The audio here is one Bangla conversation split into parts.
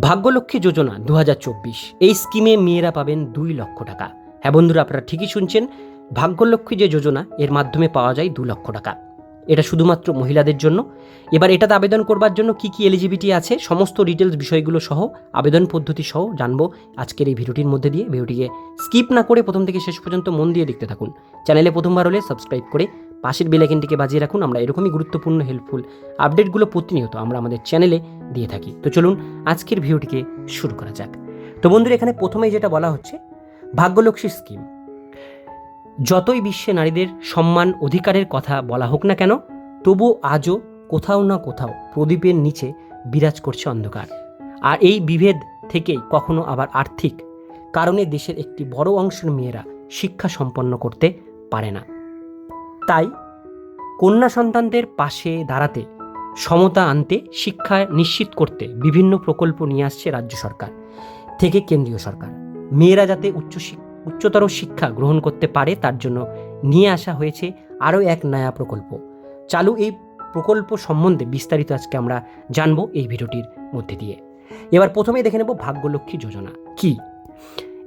ভাগ্যলক্ষ্মী যোজনা দু হাজার চব্বিশ। এই স্কিমে মেয়েরা পাবেন দুই লক্ষ টাকা। হ্যাঁ বন্ধুরা, আপনারা ঠিকই শুনছেন। ভাগ্যলক্ষ্মী যে যোজনা, এর মাধ্যমে পাওয়া যায় দু লক্ষ টাকা। এটা শুধুমাত্র মহিলাদের জন্য। এবার এটাতে আবেদন করবার জন্য কি কি এলিজিবিলিটি আছে, সমস্ত ডিটেলস বিষয়গুলো সহ আবেদন পদ্ধতি সহ জানব আজকের এই ভিডিওটির মধ্যে দিয়ে। ভিডিওটিকে স্কিপ না করে প্রথম থেকে শেষ পর্যন্ত মন দিয়ে দেখতে থাকুন। চ্যানেলে প্রথমবার হলে সাবস্ক্রাইব করে পাশের বেলাইকেনটিকে বাজিয়ে রাখুন, আমরা এরকমই গুরুত্বপূর্ণ হেল্পফুল আপডেটগুলো প্রতিনিয়ত আমরা আমাদের চ্যানেলে দিয়ে থাকি। তো চলুন, আজকের ভিডিওটিকে শুরু করা যাক। তো বন্ধুরা, এখানে প্রথমেই যেটা বলা হচ্ছে ভাগ্যলক্ষ্মী স্কিম যতই বিশ্বে নারীদের সম্মান, অধিকারের কথা বলা হোক না কেন, তবু আজও কোথাও না কোথাও প্রদীপের নিচে বিরাজ করছে অন্ধকার। আর এই বিভেদ থেকেই কখনো আবার আর্থিক কারণে দেশের একটি বড় অংশের মেয়েরা শিক্ষা সম্পন্ন করতে পারে না। তাই কন্যা সন্তানদের পাশে দাঁড়াতে সমতা আনতে, শিক্ষা নিশ্চিত করতে বিভিন্ন প্রকল্প নিয়ে আসছে রাজ্য সরকার থেকে কেন্দ্রীয় সরকার। মেয়েরা যাতে উচ্চ উচ্চতর শিক্ষা গ্রহণ করতে পারে তার জন্য নিয়ে আসা হয়েছে আরও এক নয়া প্রকল্প। চালু এই প্রকল্প সম্বন্ধে বিস্তারিত আজকে আমরা জানব এই ভিডিওটির মধ্যে দিয়ে। এবার প্রথমেই দেখে নেব ভাগ্যলক্ষ্মী যোজনা কি?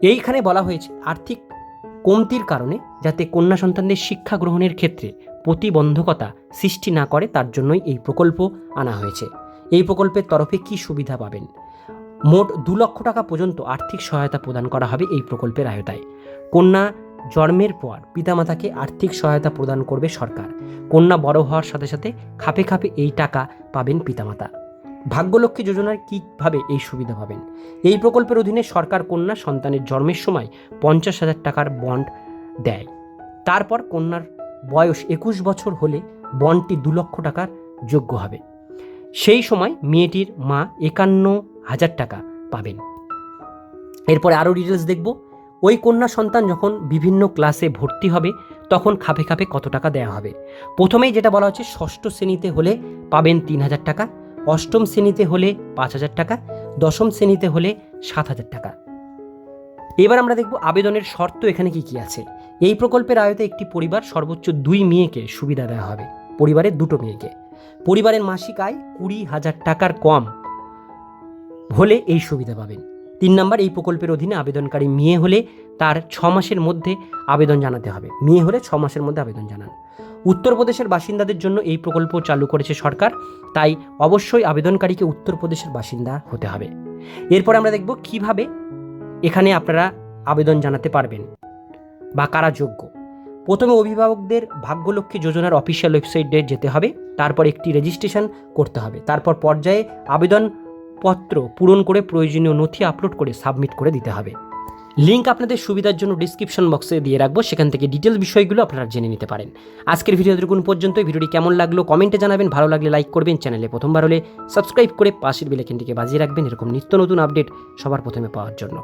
এইখানে বলা হয়েছে, আর্থিক কমতির কারণে যাতে কন্যা সন্তানদের শিক্ষা গ্রহণের ক্ষেত্রে প্রতিবন্ধকতা সৃষ্টি না করে, তার জন্যই এই প্রকল্প আনা হয়েছে। এই প্রকল্পের তরফে কি সুবিধা পাবেন? মোট দু লক্ষ টাকা পর্যন্ত আর্থিক সহায়তা প্রদান করা হবে এই প্রকল্পের আয়তায়। কন্যা জন্মের পর পিতামাতাকে আর্থিক সহায়তা প্রদান করবে সরকার। কন্যা বড় হওয়ার সাথে সাথে খাপে খাপে এই টাকা পাবেন পিতামাতা। ভাগ্যলক্ষ্মী যোজনার কীভাবে এই সুবিধা পাবেন? এই প্রকল্পের অধীনে সরকার কন্যা সন্তানের জন্মের সময় পঞ্চাশ হাজার টাকার বন্ড দেয়। তারপর কন্যার বয়স একুশ বছর হলে বন্ডটি দু লক্ষ টাকার যোগ্য হবে। সেই সময় মেয়েটির মা একান্ন হাজার টাকা পাবেন। এরপরে আরও ডিটেলস দেখব। ওই কন্যা সন্তান যখন বিভিন্ন ক্লাসে ভর্তি হবে, তখন খাপে খাপে কত টাকা দেওয়া হবে? প্রথমেই যেটা বলা হচ্ছে, ষষ্ঠ শ্রেণীতে হলে পাবেন তিন হাজার টাকা। অষ্টম শ্রেণীতে হলে পাঁচ হাজার টাকা, দশম শ্রেণীতে হলে সাত হাজার টাকা। এবার আমরা দেখব আবেদনের শর্ত এখানে কি কি আছে। এই প্রকল্পের আয়তে একটি পরিবার সর্বোচ্চ দুই মেয়েকে সুবিধা দেওয়া হবে, পরিবারের দুটো মেয়েকে। পরিবারের মাসিক আয় কুড়ি হাজার টাকার কম হলে এই সুবিধা পাবেন। তিন নম্বর, এই প্রকল্পের অধীনে আবেদনকারী মেয়ে হলে তার ছ মাসের মধ্যে আবেদন জানাতে হবে। মেয়ে হলে ছ মাসের মধ্যে আবেদন জানান। উত্তরপ্রদেশের বাসিন্দাদের জন্য এই প্রকল্প চালু করেছে সরকার, তাই অবশ্যই আবেদনকারীকে উত্তরপ্রদেশের বাসিন্দা হতে হবে। এরপর আমরা দেখব কীভাবে এখানে আপনারা আবেদন জানাতে পারবেন বা কারা যোগ্য। প্রথমে অভিভাবকদের ভাগ্যলক্ষ্মী যোজনার অফিসিয়াল ওয়েবসাইটে যেতে হবে, তারপর একটি রেজিস্ট্রেশন করতে হবে, তারপর পর্যায়ে আবেদনপত্র পূরণ করে প্রয়োজনীয় নথি আপলোড করে সাবমিট করে দিতে হবে। লিঙ্ক আপনাদের সুবিধার জন্য ডিসক্রিপশন বক্সে দিয়ে রাখব, সেখান থেকে ডিটেলস বিষয়গুলো আপনারা জেনে নিতে পারেন। আজকের ভিডিও দেখুন পর্যন্ত, ভিডিওটি কেমন লাগল কমেন্টে জানাবেন, ভালো লাগলে লাইক করবেন চ্যানেলে প্রথমবার হলে সাবস্ক্রাইব করে পাশের বেলাইকেনটিকে বাজিয়ে রাখবেন, এরকম নিত্য নতুন আপডেট সবার প্রথমে পাওয়ার জন্য।